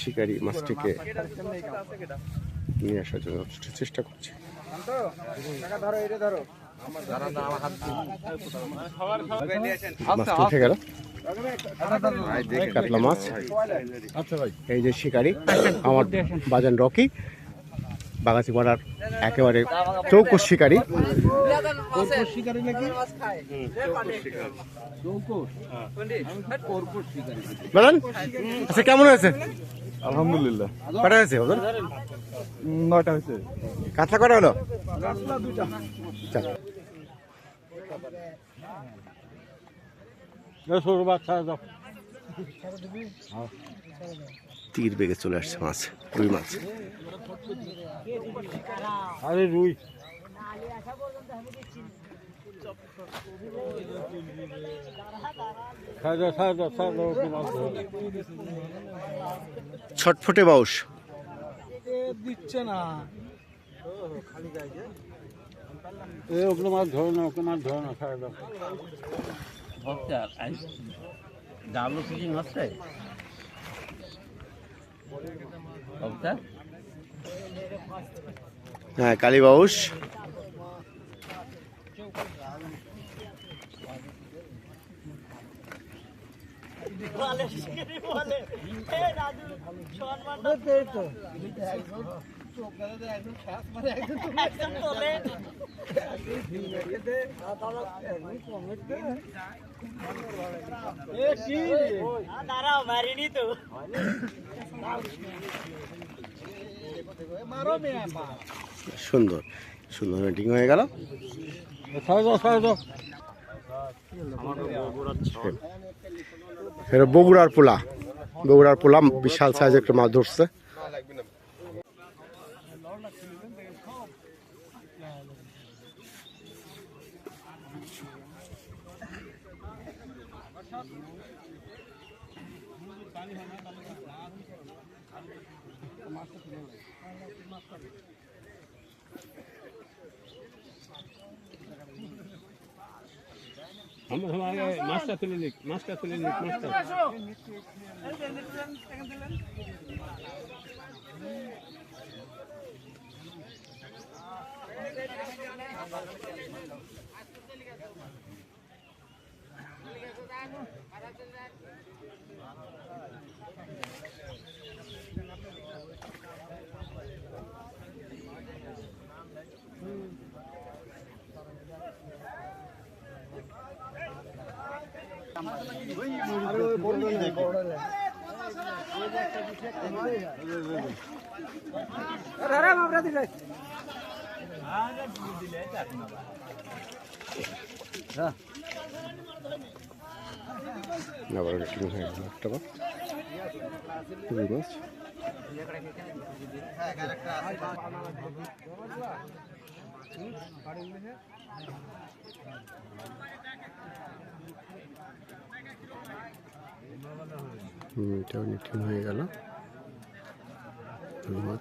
শিকারি মাছটিকে নিয়ে আসার জন্য চেষ্টা করছে। গেল কাতলা মাছ এই যে শিকারি, আমার বাজান রকি বাগাসি পাড়ার একেবারে চৌকস শিকারি। বাজান আচ্ছা কেমন হয়েছে? আলহামদুলিল্লাহ। কটা হয়েছে ওজন নয়টা হয়েছে। কাতলা কটা হলো। সরু বাচ্চা তীর বেগে চলে আসছে মাছ রুই মাছ। আরে রুই। ছটফটে বাউস দিচ্ছে না। এ ওগুলো মাছ ধরে না ওকে মাছ ধরে না সাজা দাও ডাবলো ফিজিং হচ্ছে হ্যাঁ কালী বাউস দাঁড়াও মারিনি তো। সুন্দর সুন্দর মিটিং হয়ে গেল। এটা বগুড়ার পোলা। বগুড়ার পোলা বিশাল সাইজ একটা মাছ ধরছে। আমরা মাছটা তুলে নিক মাছটা তুলে নিক মাছটা। আবার হয়ে একটা রুই মাছ হুম, এটাও মিটিং হয়ে গেল। ধন্যবাদ।